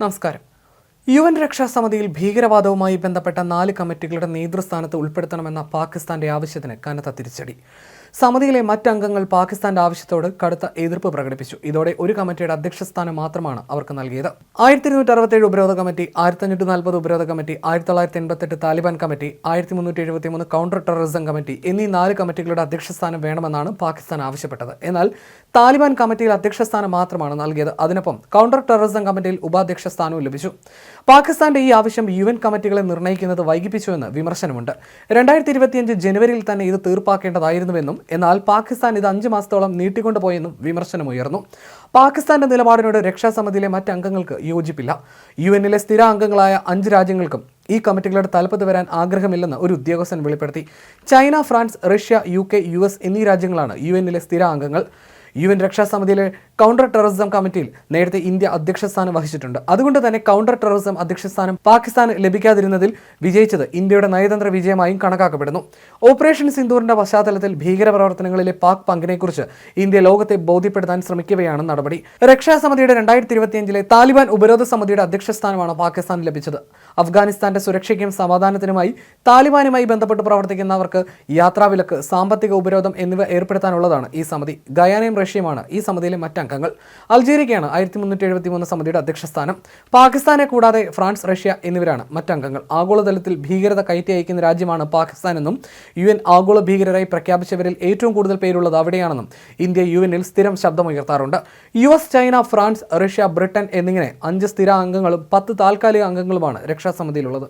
നമസ്കാരം. U N രക്ഷാസമിതിയിൽ ഭീകരവാദവുമായി ബന്ധപ്പെട്ട നാല് കമ്മിറ്റികളുടെ നേതൃസ്ഥാനത്ത് ഉൾപ്പെടുത്തണമെന്ന പാകിസ്ഥാന്റെ ആവശ്യത്തിന് കനത്ത തിരിച്ചടി. സമിതിയിലെ മറ്റംഗങ്ങൾ പാകിസ്ഥാന്റെ ആവശ്യത്തോട് കടുത്ത എതിർപ്പ് പ്രകടിപ്പിച്ചു. ഇതോടെ ഒരു കമ്മിറ്റിയുടെ അധ്യക്ഷസ്ഥാനം മാത്രമാണ് അവർക്ക് നൽകിയത്. ആയിരത്തി ഇരുന്നൂറ്റി അറുപത്തേഴ് ഉപരോധ കമ്മിറ്റി ആയിരത്തി അഞ്ഞൂറ്റി നാൽപ്പത് ഉപരോധ കമ്മിറ്റി ആയിരത്തി തൊള്ളായിരത്തി എൺപത്തെട്ട് താലിബാൻ കമ്മിറ്റി ആയിരത്തി മുന്നൂറ്റി എഴുപത്തി മൂന്ന് കൗണ്ടർ ടെററിസം കമ്മിറ്റി എന്നീ നാല് കമ്മിറ്റികളുടെ അധ്യക്ഷസ്ഥാനം വേണമെന്നാണ് പാകിസ്ഥാൻ ആവശ്യപ്പെട്ടത്. എന്നാൽ താലിബാൻ കമ്മിറ്റിയിൽ അധ്യക്ഷസ്ഥാനം മാത്രമാണ് നൽകിയത്. അതിനൊപ്പം കൗണ്ടർ ടെററിസം കമ്മിറ്റിയിൽ ഉപാധ്യക്ഷ സ്ഥാനവും ലഭിച്ചു. പാകിസ്ഥാന്റെ ഈ ആവശ്യം യു എൻ കമ്മിറ്റികളെ നിർണയിക്കുന്നത് വൈകിപ്പിച്ചുവെന്ന് വിമർശനമുണ്ട്. രണ്ടായിരത്തി ഇരുപത്തിയഞ്ച് ജനുവരിയിൽ തന്നെ ഇത് തീർപ്പാക്കേണ്ടതായിരുന്നുവെന്നും എന്നാൽ പാകിസ്ഥാൻ ഇത് അഞ്ച് മാസത്തോളം നീട്ടിക്കൊണ്ടുപോയെന്നും വിമർശനമുയർന്നു പാകിസ്ഥാന്റെ നിലപാടിനോട് രക്ഷാസമിതിയിലെ മറ്റ് അംഗങ്ങൾക്ക് യോജിപ്പില്ല. യു എന്നിലെ സ്ഥിര അംഗങ്ങളായ അഞ്ച് രാജ്യങ്ങൾക്കും ഈ കമ്മിറ്റികളുടെ തലപ്പത്ത് വരാൻ ആഗ്രഹമില്ലെന്ന് ഒരു ഉദ്യോഗസ്ഥൻ വെളിപ്പെടുത്തി. China France Russia U K U S എന്നീ രാജ്യങ്ങളാണ് യു എന്നിലെ സ്ഥിര അംഗങ്ങൾ. യു എൻ രക്ഷാസമിതിയിലെ കൗണ്ടർ ടെററിസം കമ്മിറ്റിയിൽ നേരത്തെ ഇന്ത്യ അധ്യക്ഷ സ്ഥാനം വഹിച്ചിട്ടുണ്ട്. അതുകൊണ്ട് തന്നെ കൗണ്ടർ ടെററിസം അധ്യക്ഷസ്ഥാനം പാകിസ്ഥാന് ലഭിക്കാതിരുന്നതിൽ വിജയിച്ചത് ഇന്ത്യയുടെ നയതന്ത്ര വിജയമായും കണക്കാക്കപ്പെടുന്നു. ഓപ്പറേഷൻ സിന്ദൂറിന്റെ പശ്ചാത്തലത്തിൽ ഭീകരപ്രവർത്തനങ്ങളിലെ പാക് പങ്കിനെക്കുറിച്ച് ഇന്ത്യ ലോകത്തെ ബോധ്യപ്പെടുത്താൻ ശ്രമിക്കുകയാണ് നടപടി. രക്ഷാസമിതിയുടെ രണ്ടായിരത്തി ഇരുപത്തിയഞ്ചിലെ താലിബാൻ ഉപരോധ സമിതിയുടെ അധ്യക്ഷസ്ഥാനമാണ് പാകിസ്ഥാൻ ലഭിച്ചത്. അഫ്ഗാനിസ്ഥാന്റെ സുരക്ഷയ്ക്കും സമാധാനത്തിനുമായി താലിബാനുമായി ബന്ധപ്പെട്ട് പ്രവർത്തിക്കുന്നവർക്ക് യാത്രാവിലക്ക് സാമ്പത്തിക ഉപരോധം എന്നിവ ഏർപ്പെടുത്താനുള്ളതാണ് ഈ സമിതി. ഗയാനയും റഷ്യയുമാണ് ഈ സമിതിയിലെ മറ്റംഗങ്ങൾ അൾജീരിയയ്ക്കാണ് ആയിരത്തി മുന്നൂറ്റി എഴുപത്തി മൂന്ന് സമിതിയുടെ അധ്യക്ഷ സ്ഥാനം പാകിസ്ഥാനെ കൂടാതെ ഫ്രാൻസ് റഷ്യ എന്നിവരാണ് മറ്റംഗങ്ങൾ. ആഗോളതലത്തിൽ ഭീകരത കയറ്റി അയക്കുന്ന രാജ്യമാണ് പാകിസ്ഥാനെന്നും യു എൻ ആഗോള ഭീകരരായി പ്രഖ്യാപിച്ചവരിൽ ഏറ്റവും കൂടുതൽ പേരുള്ളത് അവിടെയാണെന്നും ഇന്ത്യ യു എനിൽ സ്ഥിരം ശബ്ദമുയർത്താറുണ്ട്. U S China France Russia Britain എന്നിങ്ങനെ അഞ്ച് സ്ഥിര അംഗങ്ങളും പത്ത് താൽക്കാലിക അംഗങ്ങളുമാണ് രക്ഷാസമിതിയിലുള്ളത്.